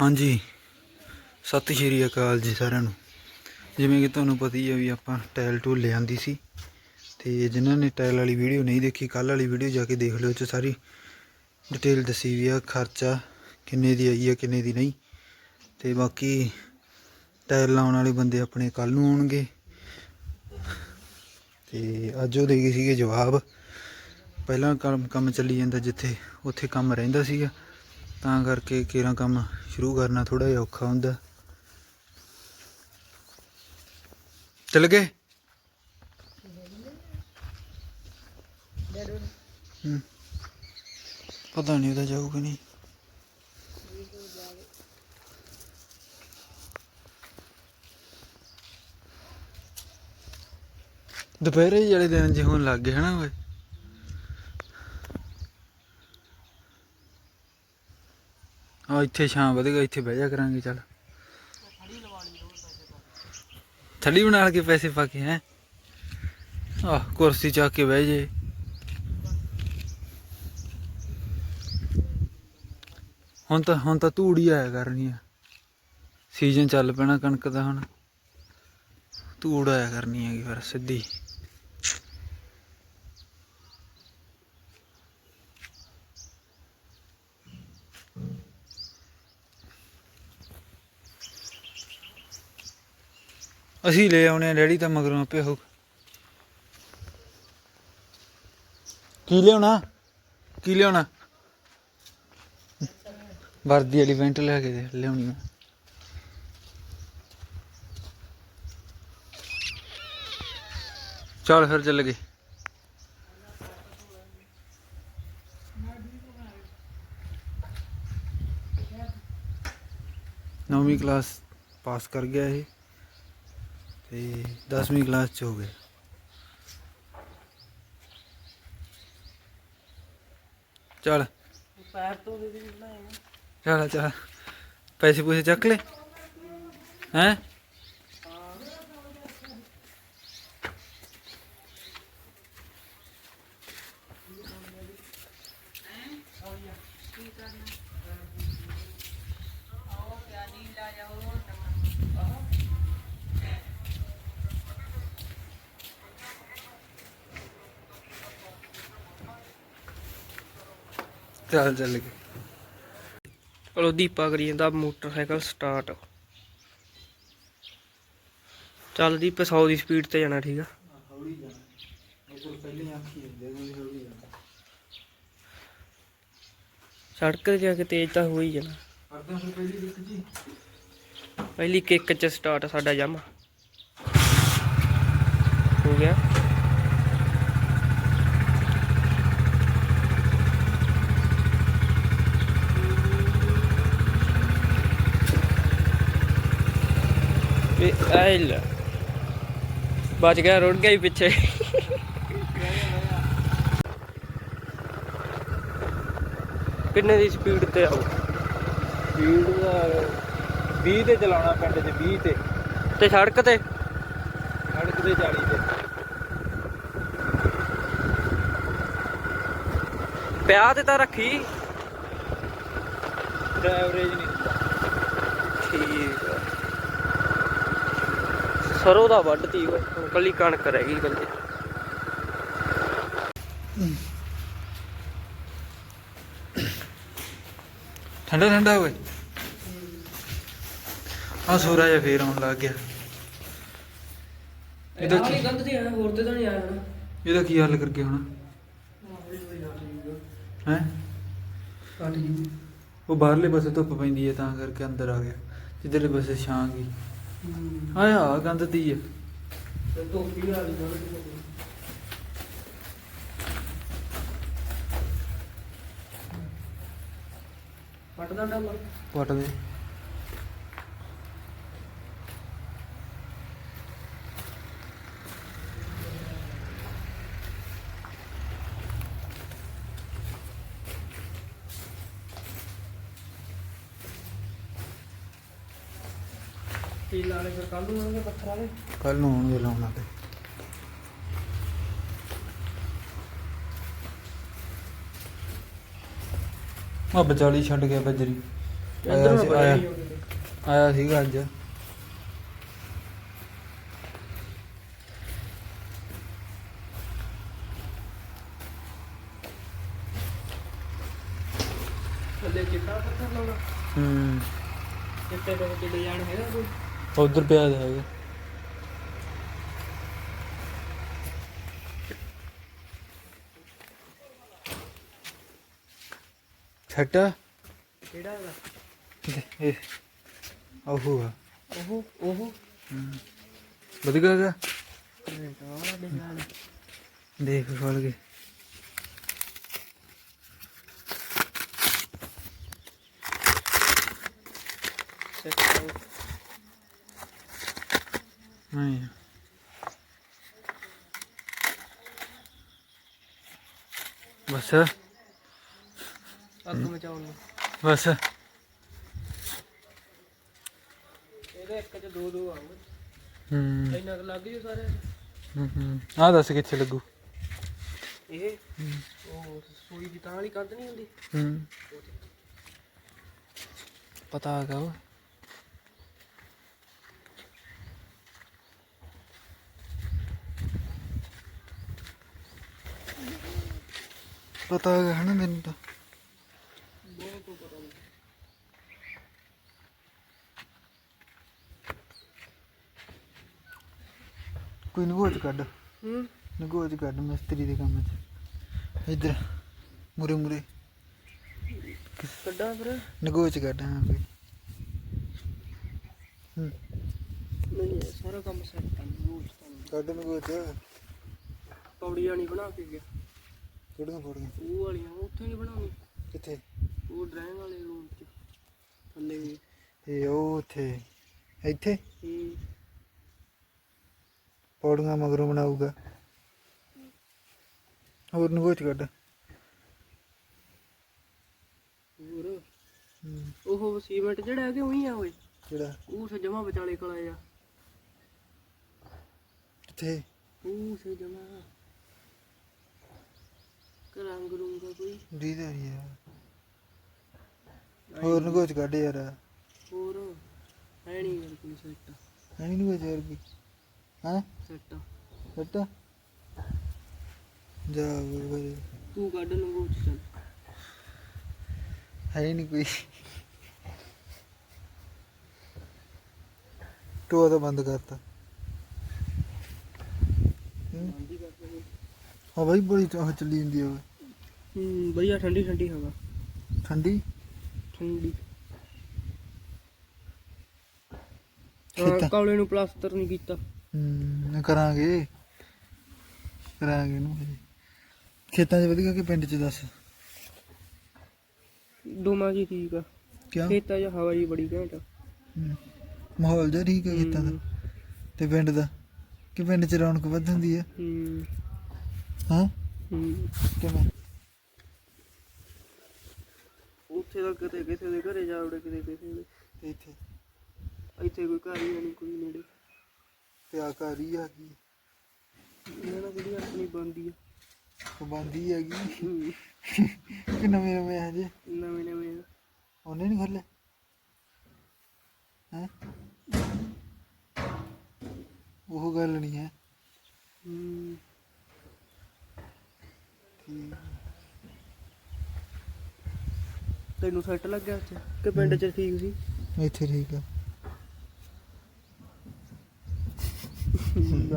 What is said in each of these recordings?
ਹਾਂਜੀ। ਸਤਿ ਸ਼੍ਰੀ ਅਕਾਲ ਜੀ ਸਾਰਿਆਂ ਨੂੰ। ਜਿਵੇਂ ਕਿ ਤੁਹਾਨੂੰ ਪਤਾ ਹੀ ਹੈ ਵੀ ਆਪਾਂ ਟਾਇਲ ਟੂਲ ਲੈ ਸੀ ਤੇ ਜਿਨ੍ਹਾਂ ਨੇ ਟਾਇਲ ਵਾਲੀ ਵੀਡੀਓ ਨਹੀਂ ਦੇਖੀ ਕੱਲ ਵਾਲੀ ਵੀਡੀਓ ਜਾ ਕੇ ਦੇਖ ਲਿਓ 'ਚ ਸਾਰੀ ਡਿਟੇਲ ਦੱਸੀ ਵੀ ਆ, ਖਰਚਾ ਕਿੰਨੇ ਦੀ ਆਈ ਹੈ ਕਿੰਨੇ ਦੀ ਨਹੀਂ। ਤੇ ਬਾਕੀ ਟਾਇਲ ਲਾਉਣ ਵਾਲੇ ਬੰਦੇ ਆਪਣੇ ਕੱਲ ਨੂੰ ਆਉਣਗੇ। ਤੇ ਅੱਜ ਉਹ ਦੇ ਗਏ ਸੀਗੇ ਜਵਾਬ। ਪਹਿਲਾਂ ਕੰਮ ਕੰਮ ਚੱਲੀ ਜਾਂਦਾ ਜਿੱਥੇ, ਉੱਥੇ ਕੰਮ ਰਹਿੰਦਾ ਸੀਗਾ। ਤਾਂ ਕਰਕੇ ਕੇਰਾਂ ਕੰਮ ਸ਼ੁਰੂ ਕਰਨਾ ਥੋੜਾ ਜਿਹਾ ਔਖਾ ਹੁੰਦਾ। ਚੱਲ ਗਏ? ਹੂੰ। ਪਤਾ ਨਹੀਂ ਉਹਦਾ ਜਾਊ ਕਿ ਨਹੀਂ। ਦੁਪਹਿਰੇ ਜਿਹੜੇ ਦਿਨ ਜੇ ਹੋਣ ਲੱਗ ਗਏ ਹਨਾ ਓਏ। ਆ ਇੱਥੇ ਛਾਂ ਵਧੇਗਾ, ਇੱਥੇ ਬਹਿ ਜਾ ਕਰਾਂਗੇ, ਚੱਲ। ਥੱਲੀ ਬਣਾ ਕੇ ਪੈਸੇ ਪਾ ਕੇ, ਹੈ? ਆਹ, ਕੁਰਸੀ ਚੱਕ ਕੇ ਬਹਿ ਜੇ। ਹੁਣ ਤਾਂ ਹੁਣ ਤਾਂ ਧੂੜ ਹੀ ਆਇਆ ਕਰਨੀ ਆ। ਸੀਜ਼ਨ ਚੱਲ ਪੈਣਾ ਕਣਕ ਦਾ ਹੁਣ। ਧੂੜ ਆਇਆ ਕਰਨੀ ਹੈਗੀ ਫਿਰ ਸਿੱਧੀ। ਅਸੀਂ ਲੈ ਆਉਣੇ ਆ, ਡੈਡੀ ਤਾਂ ਮਗਰੋਂ ਆਪੇ ਹੋ ਕੀ ਲਿਆਉਣਾ? ਕੀ ਲਿਆਉਣਾ? ਵਰਦੀ ਵਾਲੀ ਪੈਂਟ ਲੈ ਕੇ ਦੇ, ਲਿਆਉਣੀ ਆ। ਚੱਲ ਫਿਰ ਚੱਲ ਗਏ। ਨੌਵੀਂ ਕਲਾਸ ਪਾਸ ਕਰ ਗਿਆ ਇਹ। ਤੇ 10ਵੀਂ ਕਲਾਸ ਚ ਹੋ ਗਏ। ਚੱਲ। ਪੈਰ ਤੋਂ ਦੇ ਦੇ ਬਣਾਏ। ਚੱਲ ਚੱਲ। ਪੈਸੇ ਪੂਸੇ ਚੱਕ ਲੈ। ਹੈਂ? ਚੱਲ ਚੱਲ ਗਏ ਚਲੋ ਦੀਪਾ ਕਰੀ ਜਾਂਦਾ, ਮੋਟਰਸਾਈਕਲ ਸਟਾਰਟ ਚੱਲ ਦੀਪ 100 ਦੀ ਸਪੀਡ ਤੇ ਜਾਣਾ, ਠੀਕ ਆ? ਹੌਲੀ ਜਾਣਾ ਇਹ ਤੋਂ ਆਖੀ ਹੁੰਦੇ ਹੌਲੀ ਜਾਣਾ ਸੜਕ ਤੇ ਜਾ ਕੇ ਤੇਜ਼ ਤਾਂ ਹੋ ਹੀ ਜਾਣਾ। ਕਰਦਾ ਫਿਰ ਪਹਿਲੀ ਦਿੱਕ ਜੀ ਪਹਿਲੀ ਕਿੱਕ ਚ ਸਟਾਰਟ ਸਾਡਾ ਜਮਾ। ਹੋ ਗਿਆ। ਆਇਲ ਬਚ ਗਿਆ ਰੁੜ ਗਿਆ ਹੀ ਪਿੱਛੇ। ਕਿੰਨੇ ਦੀ ਸਪੀਡ ਤੇ ਆਉ ਸਪੀਡ ਦਾ 20 ਤੇ ਚਲਾਉਣਾ ਪਿੰਡ 'ਚ 20 ਤੇ। ਤੇ ਸੜਕ ਤੇ? ਸੜਕ ਤੇ 40 ਤੇ। ਪਿਆ ਤੇ ਤਾਂ ਰੱਖੀ। ਐਵਰੇਜ ਨਹੀਂ। ਠੀਕ। ਸਰੋਂ ਦਾ ਵੱਢਤੀ ਓਏ। ਹੁਣ ਕੱਲੀ ਕਣਕ ਰਹਿ ਗਈ ਬੰਦੇ। ਠੰਡਾ ਠੰਡਾ ਹੋਵੇ ਆ ਸੂਰਾ ਜਿਹਾ ਫੇਰ ਆਉਣ ਲੱਗ ਗਿਆ। ਇਹਦਾ ਕੀ ਗੰਦ ਤੇ ਆਇਆ ਹੋਰ ਤੇ ਤਾਂ ਨਹੀਂ ਆਇਆ ਨਾ ਇਹਦਾ ਕੀ ਹੱਲ ਕਰਕੇ ਹੁਣ? ਹੈ? ਕੱਟ ਜੂ ਉਹ ਬਾਹਰਲੇ ਪਾਸੇ ਧੁੱਪ ਪੈਂਦੀ ਹੈ ਤਾਂ ਕਰਕੇ ਅੰਦਰ ਆ ਗਿਆ। ਜਿੱਧਰਲੇ ਪਾਸੇ ਛਾਂ ਗਈ। ਆਇਆ ਗੰਦ ਤੀ ਹੈ ਤੇ ਧੋਪੀ ਆ ਪਟਦਾ ਡੱਲਾ ਪਟ ਦੇ। ਵਾਲੇ ਫਿਰ ਕੱਲ ਨੂੰ ਆਉਣਗੇ ਪੱਥਰ ਵਾਲੇ ਕੱਲ ਨੂੰ ਆਉਣਗੇ ਲਾਉਣਾ ਤੇ। ਆ ਵਿਚਾਲੀ ਛੱਡ ਗਿਆ ਬੱਜਰੀ। ਆਇਆ ਸੀ ਆਇਆ ਆਇਆ ਸੀਗਾ ਅੱਜ। ਥੱਲੇ ਚਿੱਟਾ ਪੱਥਰ ਲਾਉਣਾ। ਹੂੰ। ਚਿੱਟੇ ਦੇ ਵਿੱਚ ਡਿਜ਼ਾਈਨ ਹੈਗਾ ਕੋਈ? ਉਧਰ ਪਿਆ ਤਾਂ ਹੈਗਾ ਛੱਟਾ ਕਿਹੜਾ ਹੈਗਾ ਇਹ ਆਹੂ ਆ ਉਹ ਉਹ ਵਧੀਆ ਗਾ ਆਹ ਡਿਜ਼ਾਈਨ ਦੇਖ ਖੋਲ ਕੇ ਨਹੀਂ ਬਸ ਅੱਗ ਮਚਾਉਣ ਨੂੰ ਬਸ ਇਹਦੇ ਇੱਕ ਚ ਦੋ ਦੋ ਆਉਂ ਹੂੰ ਇੰਨਾ ਕੁ ਲੱਗ ਜੂ ਸਾਰੇ ਹੂੰ, ਹੂੰ ਆ ਦੱਸ ਕਿੱਥੇ ਲੱਗੂ ਇਹ ਉਹ ਸੂਈ ਦੀ ਤਾਂ ਵਾਲੀ ਕੰਧ ਨਹੀਂ ਹੁੰਦੀ ਹੂੰ ਪਤਾ ਹੈਗਾ ਵਾ ਪਤਾ ਹੈ ਨਾ ਮੈਨੂੰ ਤਾਂ। ਕੋਈ ਨਗੋਚ ਕੱਢ। ਹੂੰ। ਨਗੋਚ ਕੱਢ ਮਿਸਤਰੀ ਦੇ ਕੰਮ 'ਚ। ਇੱਧਰ ਮੁਰੇ ਮੁਰੇ। ਕੱਢਾਂ ਫਿਰ। ਨਗੋਚ ਕੱਢ ਹਾਂ ਕੋਈ ਹੂੰ। ਨਹੀਂ ਸਾਰਾ ਕੰਮ ਸੈੱਟ ਰੋਜ਼ ਤਾਂ। ਕੱਢ ਨਗੋਚ ਪੌੜੀਆਂ ਨਹੀਂ ਬਣਾ ਕੇ ਗਿਆ। ਕਿਹੜੀਆਂ ਫੋੜੀਆਂ ਉਹ ਵਾਲੀਆਂ ਉੱਥੇ ਨਹੀਂ ਬਣਾਉਣੀ। ਕਿੱਥੇ? ਉਹ ਡਰਾਇੰਗ ਵਾਲੇ ਰੂਮ ਚ ਥੱਲੇ। ਵੀ ਇਹ ਉਹ ਉੱਥੇ ਇੱਥੇ? ਹੂੰ। ਪੌੜੀਆਂ ਮਗਰੋਂ ਬਣਾਊਗਾ। ਹੋਰ ਨਗੋਚ ਕੱਢ। ਹੋਰ? ਹੂੰ। ਉਹ ਸੀਮੈਂਟ ਜਿਹੜਾ ਹੈਗੇ ਉਹੀ ਆ ਓਏ। ਕਿਹੜਾ? ਉਹ ਸੇ ਜਮਾ ਵਿਚਾਲੇ ਕੋਲ ਆ ਕਿੱਥੇ? ਉਹ ਸੇ ਜਮਾ ਰੰਗ ਰੂੰਗਾ ਕੋਈ। ਦੀਦਾ ਯਾਰ। ਹੋਰ ਨਗੋਚ ਕੱਢ ਯਾਰ। ਹੋਰ ਹੈ ਨਹੀਂ ਯਾਰ ਕੋਈ ਸੈੱਟ ਹੈ ਨਹੀਂ ਨਗੋਚ ਯਾਰ ਕੋਈ। ਹਾਂ? ਸੈੱਟ ਜਾ ਬੋਲ ਤੂੰ ਕੱਢ ਲੰਗੋ ਚੱਲ। ਹੈ ਹੀ ਨਹੀਂ ਕੋਈ। ਟੋਆ ਤਾਂ ਬੰਦ ਕਰਤਾ। ਹੂੰ। ਦੇ ਹਾਂ ਬਾਈ ਬੜੀ ਚਾਹ ਚੱਲੀ ਜਾਂਦੀ ਆ। ਹੂੰ ਵਧੀਆ ਠੰਡੀ ਠੰਡੀ ਹਵਾ। ਠੰਡੀ? ਠੰਡੀ। ਹਾਂ ਕਾਲੇ ਨੂੰ ਪਲਾਸਟਰ ਨਹੀਂ ਕੀਤਾ। ਹੂੰ ਕਰਾਂਗੇ। ਕਰਾਂਗੇ ਨੂੰ ਖੇਤਾਂ 'ਚ ਵਧੀਆ ਕਿ ਪਿੰਡ 'ਚ ਦੱਸ? ਦੋਵਾਂ ਜੀ ਠੀਕ ਆ। ਕਿਉਂ? ਖੇਤਾਂ 'ਚ ਹਵਾ ਜੀ ਬੜੀ ਘੈਂਟ ਆ। ਹੂੰ। ਮਾਹੌਲ ਜਿਹਾ ਠੀਕ ਹੈ ਖੇਤਾਂ ਦਾ। ਤੇ ਪਿੰਡ ਦਾ? ਕਿ ਪਿੰਡ 'ਚ ਰੌਣਕ ਵੱਧ ਹੁੰਦੀ ਹੈ ਹੂੰ। ਹਾਂ? ਹੂੰ। ਕਿਵੇਂ? ਉੱਥੇ ਤਾਂ ਕਿਤੇ ਕਿਸੇ ਦੇ ਘਰੇ ਜਾ ਵੜੇ ਕਿਤੇ ਕਿਸੇ ਦੇ। ਤੇ ਇੱਥੇ? ਇੱਥੇ ਕੋਈ ਘਰ ਹੀ ਨਹੀਂ ਕੋਈ ਨੇੜੇ। ਤੇ ਆ ਘਰ ਹੀ ਆ ਗਈ ਇਹਨਾਂ ਨਾਲ ਜਿਹੜੀ ਆਪਣੀ ਬੰਦੀ ਆ। ਪਾਬੰਦੀ ਹੈਗੀ? ਹੂੰ। ਕਿ ਨਵੇਂ ਨਵੇਂ ਹਜੇ? ਨਵੇਂ ਨਵੇਂ ਆ। ਉਹਨੇ ਨਹੀਂ ਖੋਲੇ ਹੈ? ਉਹ ਗੱਲ ਨਹੀਂ ਹੈ। ਹੂੰ। ਠੀਕ। ਤੈਨੂੰ ਸੈੱਟ ਲੱਗਿਆ ਉੱਥੇ? ਕਿ ਪਿੰਡ 'ਚ ਠੀਕ ਸੀ? ਇੱਥੇ ਠੀਕ ਆ।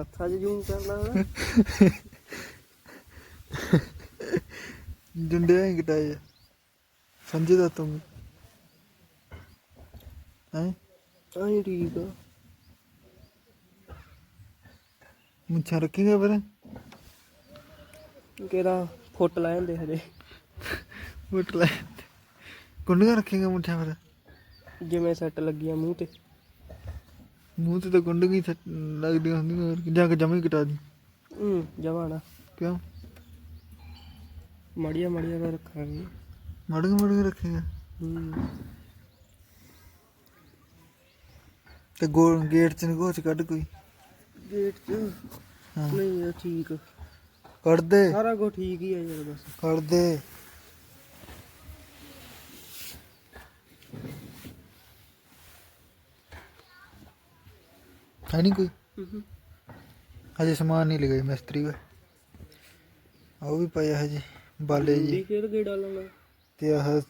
ਹੱਥਾਂ 'ਚ ਜੂਮ ਕਰਨਾ ਹਨਾ ਹੀ ਘਟਾਇਆ ਸਮਝੇ ਦਾ ਤੂੰ। ਹੈ? ਆਹੀਂ ਠੀਕ ਆ। ਮੁੱਛਾਂ ਰੱਖੇਗਾ ਫਿਰ? ਕਿਹੜਾ ਫੁੱਟ ਲੈ ਜਾਂਦੇ ਹਜੇ? ਮੁੱਟ ਲੈ। ਕੁੰਡੀਆਂ ਰੱਖੇਗਾ ਮੁੱਛਾਂ ਫਿਰ? ਜਿਵੇਂ ਸੈੱਟ ਲੱਗੀਆਂ ਮੂੰਹ ਤੇ। ਮੂੰਹ ਤੇ ਤਾਂ ਕੁੰਡੀਆਂ ਹੀ ਸੱਟ- ਲੱਗਦੀਆਂ ਹੁੰਦੀਆਂ ਹੋਰ ਕੀ, ਜਾਂ ਕਿ ਜਮਾ ਘਟਾ ਦੀ। ਹੂੰ ਜਵਾਨਾ ਕਿਉਂ? ਮੜੀਆਂ ਮੜੀਆਂ ਦਾ ਰੱਖਾਂਗੇ ਮੜੀਆਂ ਮੜੀਆਂ ਰੱਖੇਗਾ ਹੂੰ। ਤੇ ਗੋਲ ਗੇਟ ਚ ਨਗੋਚ ਕੱਢ ਕੋਈ? ਗੇਟ 'ਚ? ਹਾਂ। ਨਹੀਂ ਇਹ ਠੀਕ। ਕੱਢ ਦੇ। ਸਾਰਾ ਕੁਝ ਠੀਕ ਹੀ ਆ ਯਾਰ ਬਸ। ਕੱਢ ਦੇ। ਹੈ ਨਹੀਂ ਕੋਈ? ਹੂੰ ਹਜੇ ਸਮਾਨ ਨਹੀਂ ਲਗਾਈ ਮਿਸਤਰੀ ਵਾ ਆਹ ਉਹ ਵੀ ਪਿਆ ਹਜੇ ਬਾਲੇ ਜੀ। ਫੇਰ ਗੇੜਾ ਲਾਉਣਾ ਤੇ ਆਹ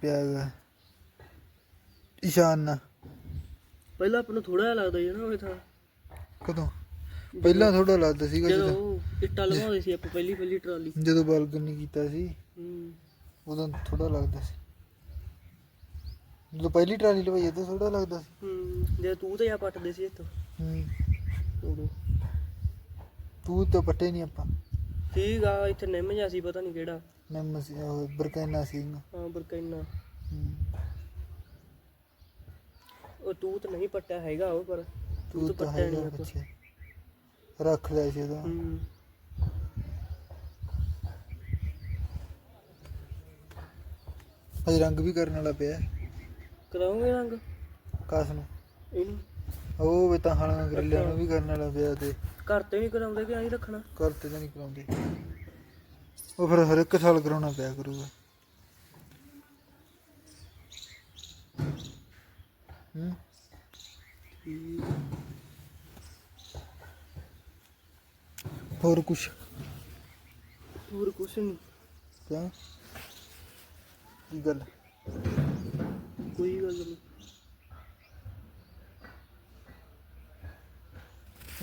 ਪਿਆ ਗਾ। ਪਹਿਲਾਂ ਆਪਾਂ ਨੂੰ ਥੋੜਾ ਜਿਹਾ ਲੱਗਦਾ ਸੀ ਨਾ ਉਹ ਥਾਂ। ਕਦੋਂ? ਪਹਿਲਾਂ ਥੋੜਾ ਲੱਗਦਾ ਸੀਗਾ ਜਦੋਂ ਜਦੋਂ। ਇੱਟਾਂ ਲਵਾਉਂਦੇ ਸੀ ਆਪਾਂ ਪਹਿਲੀ ਪਹਿਲੀ ਟਰਾਲੀ। ਜਦੋਂ ਬਾਲਕਨੀ ਕੀਤਾ ਸੀ ਹੂੰ ਉਦੋਂ ਥੋੜਾ ਲੱਗਦਾ ਸੀ। ਜਦੋਂ ਪਹਿਲੀ ਟਰਾਲੀ ਲਵਾਈ ਉਦੋਂ ਥੋੜਾ ਲੱਗਦਾ ਸੀ। ਹੂੰ ਜੇ ਤੂੰ ਤੇ ਆ ਪੱਟਦੇ ਸੀ ਇੱਥੋਂ। ਤੂੰ ਤਾਂ ਪੱਟੇ ਨਹੀਂ ਆਪਾਂ। ਠੀਕ ਆ ਇੱਥੇ ਨਿੰਮ ਜਿਹਾ ਸੀ ਪਤਾ ਨਹੀਂ ਕਿਹੜਾ। ਨਿੰਮ ਸੀ ਉਹ ਬਰਕੈਨਾ ਸੀ ਹਾਂ ਬਰਕੈਨਾ। ਉਹ ਤੂੰ ਤਾਂ ਨਹੀਂ ਪੱਟਿਆ ਹੈਗਾ ਉਹ ਪਰ ਤੂੰ ਤੂੰ ਪੱਟਿਆ ਨਹੀਂ ਪਿੱਛੇ। ਰੱਖ ਲਿਆ ਸੀ ਉਹਦਾ। ਹੂੰ। ਅਜੇ ਰੰਗ ਵੀ ਕਰਨ ਵਾਲਾ ਪਿਆ। ਕਰਾਉਂਗੇ ਰੰਗ? ਕਾਸ ਨੂੰ? ਇਹਨੂੰ। ਉਹ ਵੀ ਤਾਂ ਹਾਲਾਂ ਗਰਿੱਲਿਆਂ ਨੂੰ ਵੀ ਕਰਨ ਵਾਲਾ ਪਿਆ ਤੇ। ਘਰ ਤੇ ਨਹੀਂ ਕਰਾਉਂਦੇ ਕਿ ਆਹੀ ਰੱਖਣਾ? ਘਰ ਤੇ ਤਾਂ ਨਹੀਂ ਕਰਾਉਂਦੇ। ਉਹ ਫਿਰ ਹਰ ਇੱਕ ਸਾਲ ਕਰਾਉਣਾ ਪਿਆ ਕਰੂਗਾ। ਹੂੰ। ਹੋਰ ਕੁਛ? ਹੋਰ ਕੁਛ ਨਹੀਂ ਕਿਆ ਕੀ ਗੱਲ? ਕੋਈ ਗੱਲ ਨਹੀਂ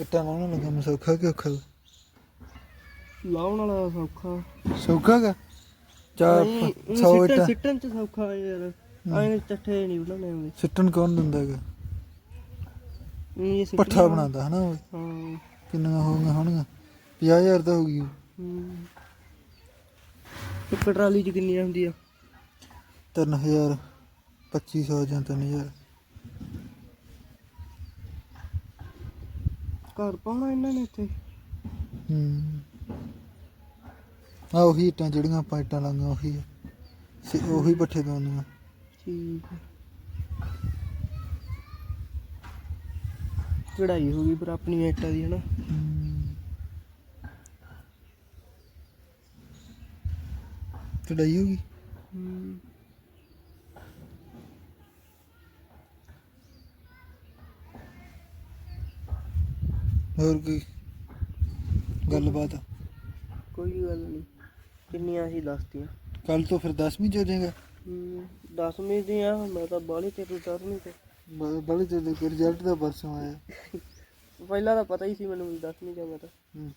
ਇੱਟਾਂ ਲਾਉਣ ਲੱਗਾ ਮੈਂ ਸੌਖਾ ਕਿ ਔਖਾ? ਲਾਉਣ ਵਾਲਾ ਸੌਖਾ। ਸੌਖਾ ਗਾ? ਚਾਰ ਨਹੀਂ, 100 ਸਿੱਟਣ ਇੱਟਾਂ। ਸਿੱਟਣ ਚ ਸੌਖਾ ਯਾਰ। ਆਏ ਚੱਠੇ ਨਹੀਂ ਬਣਾਉਣੇ ਹੁੰਦੇ। ਸਿੱਟਣ ਕੌਣ ਦਿੰਦਾ ਹੈਗਾ ਇਹ ਸਿੱਟਣ- ਪੱਠਾ ਬਣਾਉਂਦਾ ਹਨਾ ਉਹ? ਹਾਂ। ਕਿੰਨੀਆਂ ਹੋਣਗੀਆਂ ਹੋਣਗੀਆਂ? 50000 ਤਾਂ ਹੋ ਗਈ ਹੂੰ। ਇੱਕ ਟਰਾਲੀ ਚ ਕਿੰਨੀਆਂ ਹੁੰਦੀਆਂ? 3000 2500 ਜਾਂ 3000 ਘਰ ਪਾਉਣਾ ਇਹਨਾਂ ਨੇ ਇੱਥੇ। ਹੂੰ। ਆ ਉਹੀ ਇੱਟਾਂ ਜਿਹੜੀਆਂ ਆਪਾਂ ਇੱਟਾਂ ਲਾਂਗਾ ਉਹੀ ਆ। ਸੇ- ਉਹੀ ਪੱਠੇ ਦੋਨੀਆਂ ਠੀਕ ਹੈ ਚੜਾਈ ਹੋ ਗਈ ਪਰ ਆਪਣੀ ਇੱਟਾਂ ਦੀ ਹਨਾ? ਚੜਾਈ ਹੋ ਗਈ? ਹੂੰ। ਹੋਰ ਕੋਈ ਗੱਲਬਾਤ? ਕੋਈ ਗੱਲ ਨਹੀਂ ਕਿੰਨੀਆਂ ਸੀ ਦੱਸਤੀਆਂ। ਕੱਲ ਤੋਂ ਫਿਰ 10ਵੀਂ ਚ ਹੋ ਜਾਏਗਾ? ਹੂੰ 10ਵੀਂ ਦੀਆਂ ਮੈਂ ਤਾਂ ਬਾਹਲੀ ਤੇ 10ਵੀਂ ਤੇ। ਬੜੇ ਤੇ ਰਿਜ਼ਲਟ ਦਾ ਪਰਸੋਂ ਆਇਆ। ਪਹਿਲਾਂ ਤਾਂ ਪਤਾ ਹੀ ਸੀ ਮੈਨੂੰ 10ਵੀਂ ਚ ਮੈਂ ਤਾਂ ਹੂੰ।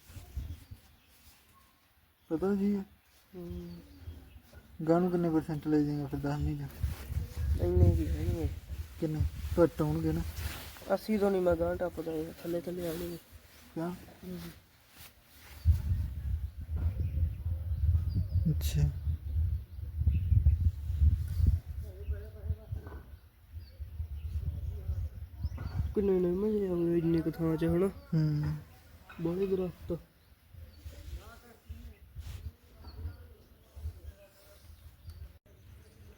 ਪਤਾ ਜੀ। ਹੂੰ। ਗਾਣੂ ਕਿੰਨੇ ਪਰਸੈਂਟ ਲੈ ਜਾਏਗਾ ਫਿਰ 10ਵੀਂ ਚ? ਇੰਨੇ ਕੀ ਹੈਗੇ ਕਿੰਨੇ? ਘੱਟ ਹੋਣਗੇ ਨਾ। 80 ਤੋਂ ਨਹੀਂ ਮੈਂ ਗਾਂ ਟੱਪਦਾ ਇਹ ਥੱਲੇ ਥੱਲੇ ਆਉਣਗੇ। ਅੱਛਾ ਕਿੰਨੇ ਨੇ ਮਜ਼ੇ ਆਉਂਦੇ ਇੰਨੇ ਕੁ ਥਾਂ 'ਚ ਹਨਾ ਹੂੰ ਬਾਹਲੇ ਦਰਖਤ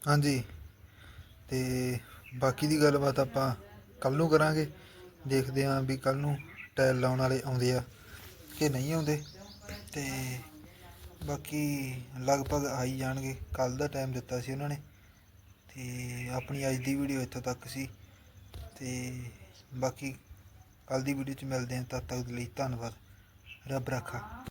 ਹਾਂਜੀ. ਤੇ ਬਾਕੀ ਦੀ ਗੱਲਬਾਤ ਆਪਾਂ ਕੱਲ ਨੂੰ ਕਰਾਂਗੇ ਦੇਖਦੇ ਆਂ ਵੀ ਕੱਲ ਨੂੰ ਟਾਇਲ ਲਾਉਣ ਵਾਲੇ ਆਉਂਦੇ ਆ ਕਿ ਨਹੀਂ ਆਉਂਦੇ? ਤੇ ਬਾਕੀ ਲਗਭਗ ਆਈ ਜਾਣਗੇ। ਕੱਲ ਦਾ ਟਾਈਮ ਦਿੱਤਾ ਸੀ ਉਹਨਾਂ ਨੇ। ਤੇ ਆਪਣੀ ਅੱਜ ਦੀ ਵੀਡੀਓ ਇੱਥੋਂ ਤੱਕ ਸੀ। ਤੇ ਬਾਕੀ ਕੱਲ ਦੀ ਵੀਡੀਓ 'ਚ ਮਿਲਦੇ ਹਾਂ। ਤਦ ਤੱਕ ਦੇ ਲਈ ਧੰਨਵਾਦ। ਰੱਬ ਰਾਖਾ।